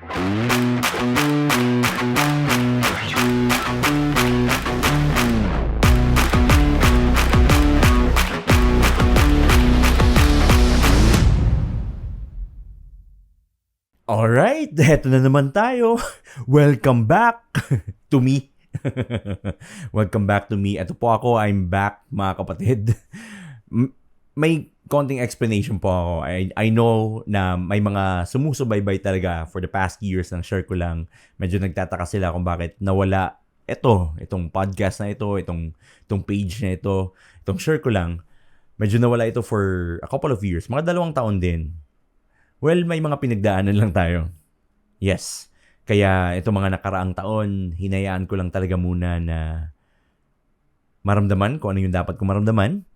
Alright, eto na naman tayo. Welcome back to me. Welcome back to me. Ito po ako, I'm back mga kapatid. May konting explanation po ako. I, I know na may mga sumusubaybay talaga for the past years ng share ko lang. Medyo nagtataka sila kung bakit nawala ito, itong podcast na ito, itong, itong page na ito, itong share ko lang. Medyo nawala ito for a couple of years. Mga dalawang taon din. Well, may mga pinagdaanan lang tayo. Yes. Kaya ito mga nakaraang taon, hinayaan ko lang talaga muna na maramdaman kung ano yung dapat ko maramdaman.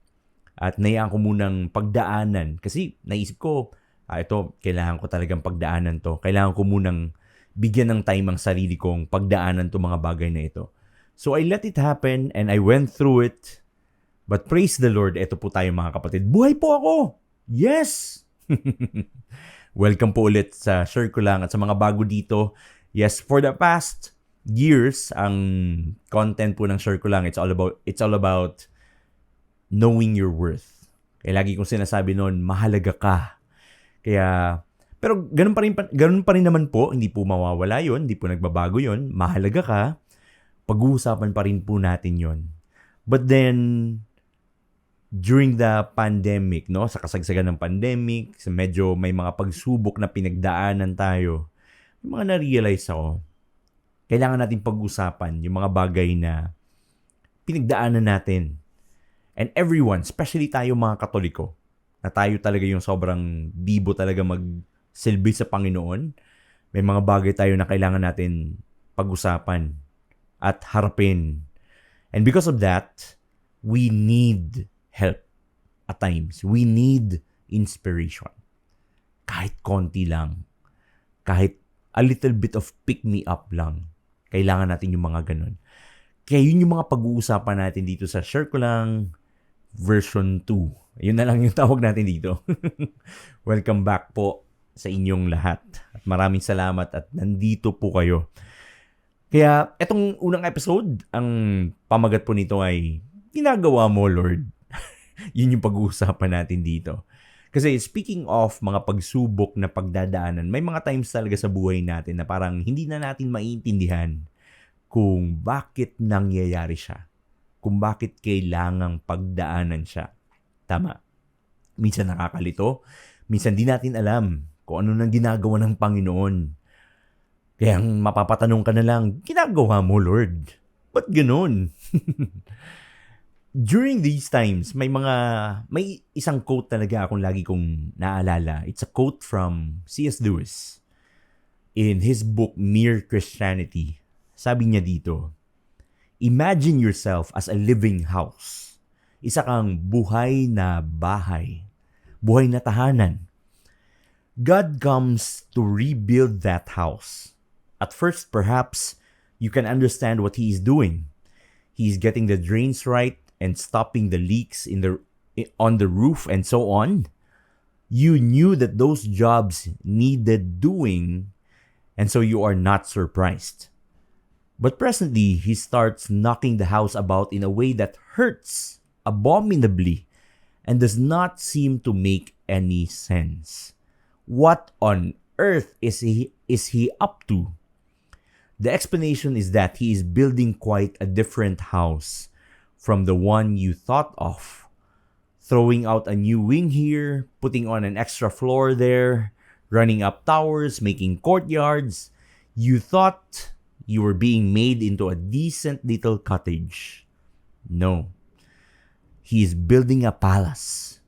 At nayaan ko munang pagdaanan. Kasi naisip ko, ah, ito, kailangan ko talagang pagdaanan to. Kailangan ko munang bigyan ng time ang sarili kong pagdaanan to mga bagay na ito. So I let it happen and I went through it. But praise the Lord, ito po tayo mga kapatid. Buhay po ako! Yes! Welcome po ulit sa ko lang at sa mga bago dito. Yes, for the past years, ang content po ng ko lang, it's all about, it's all about knowing your worth. Kaya lagi kong sinasabi noon, mahalaga ka. Kaya, pero ganun pa rin, ganun pa rin naman po, hindi po mawawala yon hindi po nagbabago yon mahalaga ka, pag-uusapan pa rin po natin yon But then, during the pandemic, no, sa kasagsagan ng pandemic, sa medyo may mga pagsubok na pinagdaanan tayo, may mga na-realize ako, kailangan natin pag-usapan yung mga bagay na pinagdaanan natin. And everyone, especially tayo mga katoliko, na tayo talaga yung sobrang bibo talaga magsilbi sa Panginoon, may mga bagay tayo na kailangan natin pag-usapan at harapin. And because of that, we need help at times. We need inspiration. Kahit konti lang. Kahit a little bit of pick-me-up lang. Kailangan natin yung mga ganun. Kaya yun yung mga pag-uusapan natin dito sa Share ko lang version 2. Yun na lang yung tawag natin dito. Welcome back po sa inyong lahat. At maraming salamat at nandito po kayo. Kaya etong unang episode, ang pamagat po nito ay ginagawa mo, Lord. Yun yung pag-uusapan natin dito. Kasi speaking of mga pagsubok na pagdadaanan, may mga times talaga sa buhay natin na parang hindi na natin maiintindihan kung bakit nangyayari siya. Kung bakit kailangang pagdaanan siya. Tama. Minsan nakakalito. Minsan di natin alam kung ano nang ginagawa ng Panginoon. Kaya ang mapapatanong ka na lang, ginagawa mo, Lord? Ba't ganun? during these times, may mga, may isang quote talaga akong lagi kong naalala. It's a quote from C.S. Lewis in his book Mere Christianity. Sabi niya dito, Imagine yourself as a living house. Isa kang buhay na bahay. Buhay na tahanan. God comes to rebuild that house. At first, perhaps, you can understand what He is doing. He is getting the drains right, and stopping the leaks in the on the roof and so on you knew that those jobs needed doing and so you are not surprised but presently he starts knocking the house about in a way that hurts abominably and does not seem to make any sense what on earth is he is he up to the explanation is that he is building quite a different house from the one you thought of. Throwing out a new wing here, putting on an extra floor there, running up towers, making courtyards. You thought you were being made into a decent little cottage. No. He is building a palace.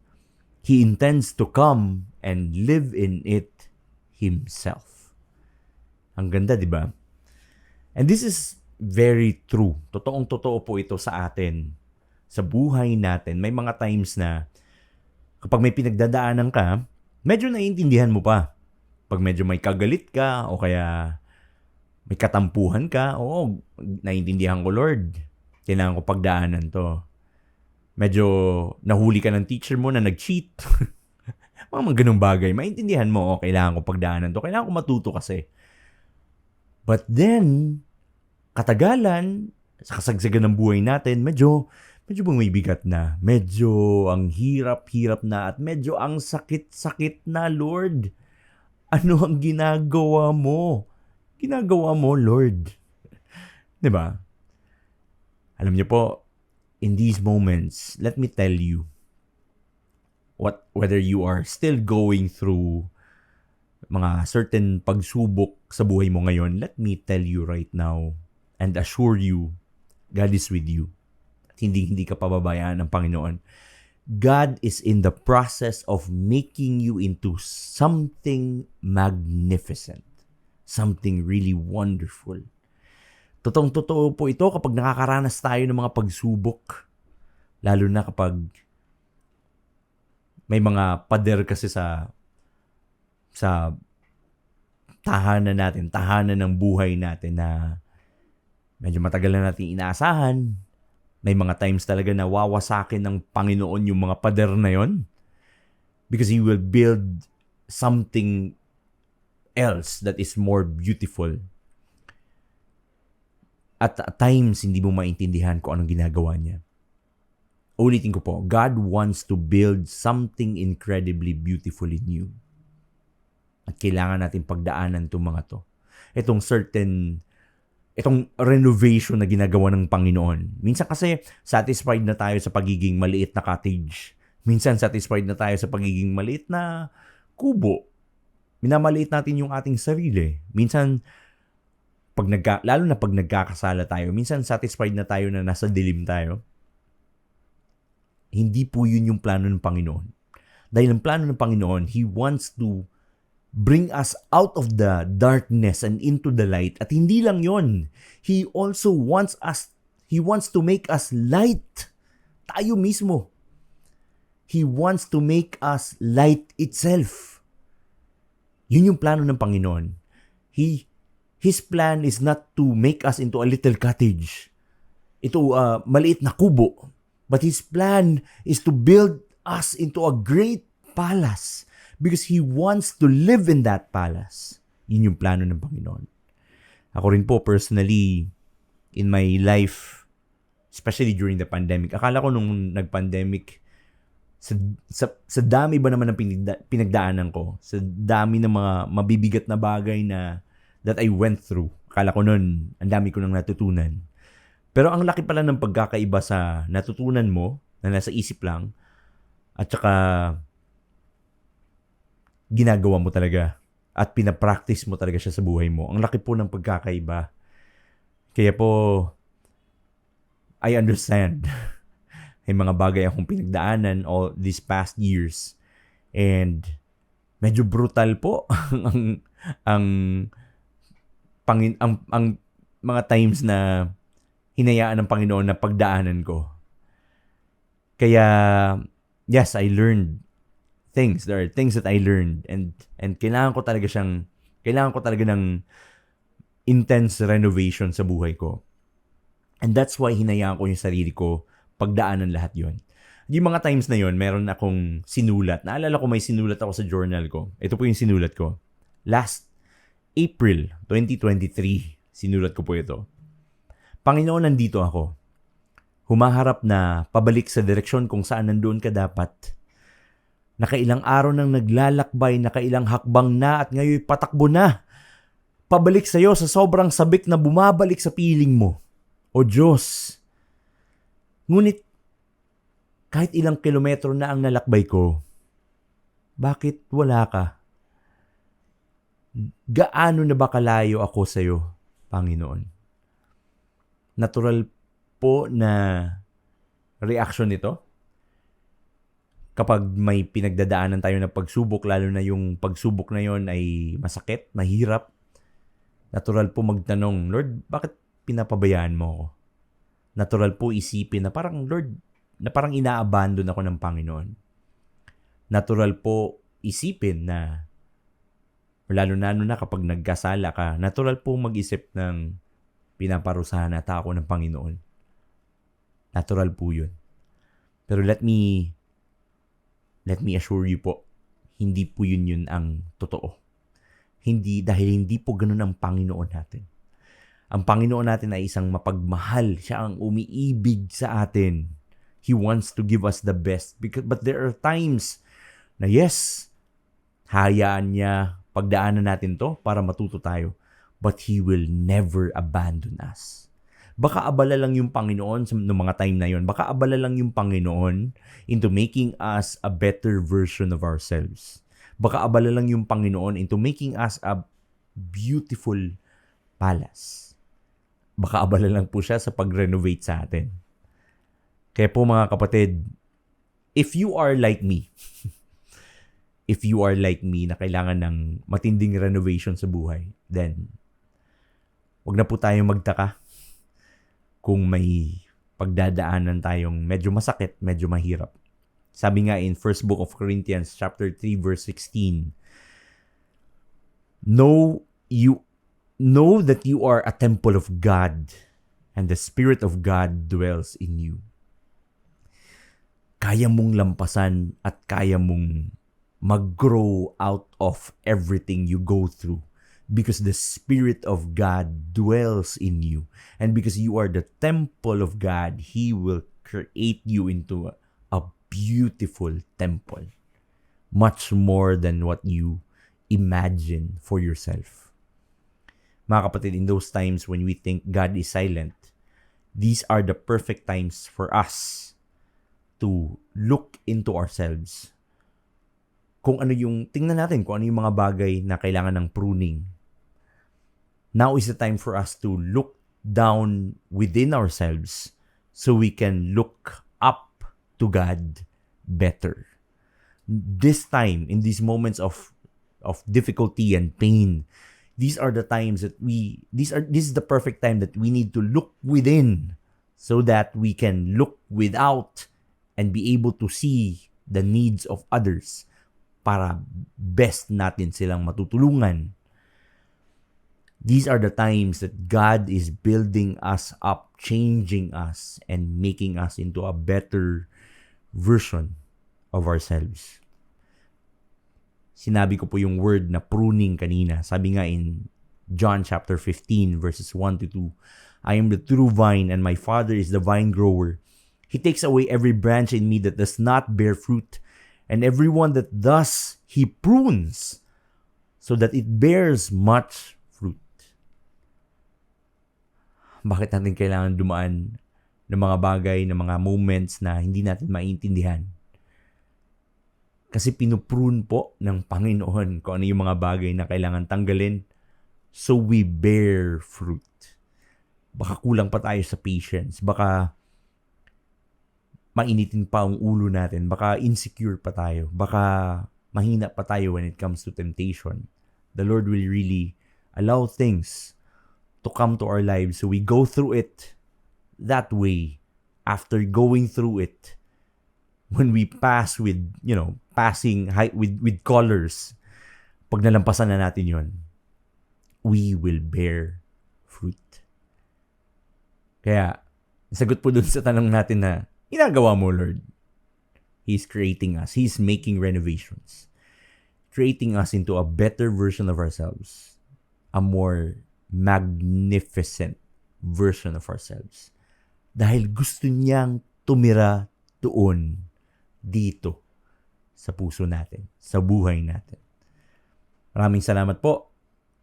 He intends to come and live in it himself. Ang ganda, di ba? And this is very true. Totoong totoo po ito sa atin. Sa buhay natin, may mga times na kapag may pinagdadaanan ka, medyo naiintindihan mo pa. Pag medyo may kagalit ka o kaya may katampuhan ka, oo, naiintindihan ko, Lord. Kailangan ko pagdaanan to. Medyo nahuli ka ng teacher mo na nag-cheat. mga mga ganung bagay. Maintindihan mo, oh, kailangan ko pagdaanan to. Kailangan ko matuto kasi. But then, katagalan, sa kasagsagan ng buhay natin, medyo, medyo bumibigat na. Medyo ang hirap-hirap na at medyo ang sakit-sakit na, Lord. Ano ang ginagawa mo? Ginagawa mo, Lord. 'Di ba? Alam niyo po, in these moments, let me tell you, what whether you are still going through mga certain pagsubok sa buhay mo ngayon, let me tell you right now and assure you, God is with you. At hindi hindi ka pababayaan ng Panginoon. God is in the process of making you into something magnificent. Something really wonderful. Totoong totoo po ito kapag nakakaranas tayo ng mga pagsubok. Lalo na kapag may mga pader kasi sa sa tahanan natin, tahanan ng buhay natin na medyo matagal na natin inaasahan, may mga times talaga na wawasakin ng Panginoon yung mga pader na yon because He will build something else that is more beautiful. At at times, hindi mo maintindihan kung anong ginagawa niya. Ulitin ko po, God wants to build something incredibly beautiful in you. At kailangan natin pagdaanan itong mga to. Itong certain itong renovation na ginagawa ng Panginoon. Minsan kasi satisfied na tayo sa pagiging maliit na cottage. Minsan satisfied na tayo sa pagiging maliit na kubo. Minamaliit natin yung ating sarili. Minsan pag nagka, lalo na pag nagkakasala tayo, minsan satisfied na tayo na nasa dilim tayo. Hindi po yun yung plano ng Panginoon. Dahil ang plano ng Panginoon, He wants to bring us out of the darkness and into the light. At hindi lang yon, He also wants us, He wants to make us light. Tayo mismo. He wants to make us light itself. Yun yung plano ng Panginoon. He, His plan is not to make us into a little cottage. Ito, uh, maliit na kubo. But His plan is to build us into a great palace because He wants to live in that palace. Yun yung plano ng Panginoon. Ako rin po, personally, in my life, especially during the pandemic, akala ko nung nag-pandemic, sa, sa, sa dami ba naman ng pinagda, pinagdaanan ko, sa dami ng mga mabibigat na bagay na that I went through, akala ko nun, ang dami ko nang natutunan. Pero ang laki pala ng pagkakaiba sa natutunan mo, na nasa isip lang, at saka ginagawa mo talaga at pinapractice mo talaga siya sa buhay mo. Ang laki po ng pagkakaiba. Kaya po, I understand. May mga bagay akong pinagdaanan all these past years. And medyo brutal po ang ang pangin ang, ang mga times na hinayaan ng Panginoon na pagdaanan ko. Kaya yes, I learned things. There are things that I learned and and kailangan ko talaga siyang kailangan ko talaga ng intense renovation sa buhay ko. And that's why hinayaan ko yung sarili ko pagdaanan lahat yon. Yung mga times na yon, meron akong sinulat. Naalala ko may sinulat ako sa journal ko. Ito po yung sinulat ko. Last April 2023, sinulat ko po ito. Panginoon, nandito ako. Humaharap na pabalik sa direksyon kung saan nandoon ka dapat Nakailang araw nang naglalakbay, nakailang hakbang na at ngayon patakbo na. Pabalik sa iyo sa sobrang sabik na bumabalik sa piling mo. O Diyos. Ngunit, kahit ilang kilometro na ang nalakbay ko, bakit wala ka? Gaano na ba kalayo ako sa iyo, Panginoon? Natural po na reaction nito kapag may pinagdadaanan tayo ng pagsubok, lalo na yung pagsubok na yon ay masakit, mahirap, natural po magtanong, Lord, bakit pinapabayaan mo ako? Natural po isipin na parang, Lord, na parang inaabandon ako ng Panginoon. Natural po isipin na, lalo na, na kapag nagkasala ka, natural po mag-isip ng pinaparusahan at ako ng Panginoon. Natural po yun. Pero let me let me assure you po, hindi po yun yun ang totoo. Hindi, dahil hindi po ganun ang Panginoon natin. Ang Panginoon natin ay isang mapagmahal. Siya ang umiibig sa atin. He wants to give us the best. Because, but there are times na yes, hayaan niya, pagdaanan natin to para matuto tayo. But He will never abandon us. Baka abala lang yung Panginoon sa noong mga time na yon. Baka abala lang yung Panginoon into making us a better version of ourselves. Baka abala lang yung Panginoon into making us a beautiful palace. Baka abala lang po siya sa pag-renovate sa atin. Kaya po mga kapatid, if you are like me, if you are like me na kailangan ng matinding renovation sa buhay, then wag na po tayong magtaka kung may pagdadaanan tayong medyo masakit, medyo mahirap. Sabi nga in first book of Corinthians chapter 3 verse 16, Know you know that you are a temple of God and the spirit of God dwells in you. Kaya mong lampasan at kaya mong mag-grow out of everything you go through because the Spirit of God dwells in you. And because you are the temple of God, He will create you into a, a beautiful temple. Much more than what you imagine for yourself. Mga kapatid, in those times when we think God is silent, these are the perfect times for us to look into ourselves. Kung ano yung, tingnan natin kung ano yung mga bagay na kailangan ng pruning now is the time for us to look down within ourselves so we can look up to God better. This time, in these moments of of difficulty and pain, these are the times that we these are this is the perfect time that we need to look within so that we can look without and be able to see the needs of others para best natin silang matutulungan these are the times that God is building us up, changing us, and making us into a better version of ourselves. Sinabi ko po yung word na pruning kanina. Sabi nga in John chapter 15 verses 1 to 2, I am the true vine and my Father is the vine grower. He takes away every branch in me that does not bear fruit, and everyone that does, he prunes, so that it bears much fruit bakit natin kailangan dumaan ng mga bagay, ng mga moments na hindi natin maintindihan. Kasi pinuprune po ng Panginoon kung ano yung mga bagay na kailangan tanggalin so we bear fruit. Baka kulang pa tayo sa patience. Baka mainitin pa ang ulo natin. Baka insecure pa tayo. Baka mahina pa tayo when it comes to temptation. The Lord will really allow things to come to our lives. So we go through it that way. After going through it, when we pass with, you know, passing high, with, with colors, pag nalampasan na natin yon, we will bear fruit. Kaya, sagot po dun sa tanong natin na, ginagawa mo, Lord. He's creating us. He's making renovations. Creating us into a better version of ourselves. A more magnificent version of ourselves. Dahil gusto niyang tumira doon, dito sa puso natin, sa buhay natin. Maraming salamat po.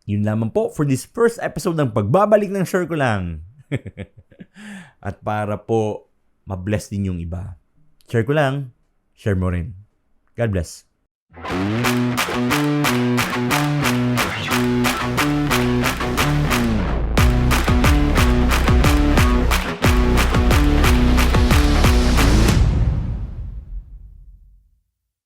Yun lamang po for this first episode ng Pagbabalik ng Share Ko Lang. At para po mabless din yung iba. Share ko lang, share mo rin. God bless.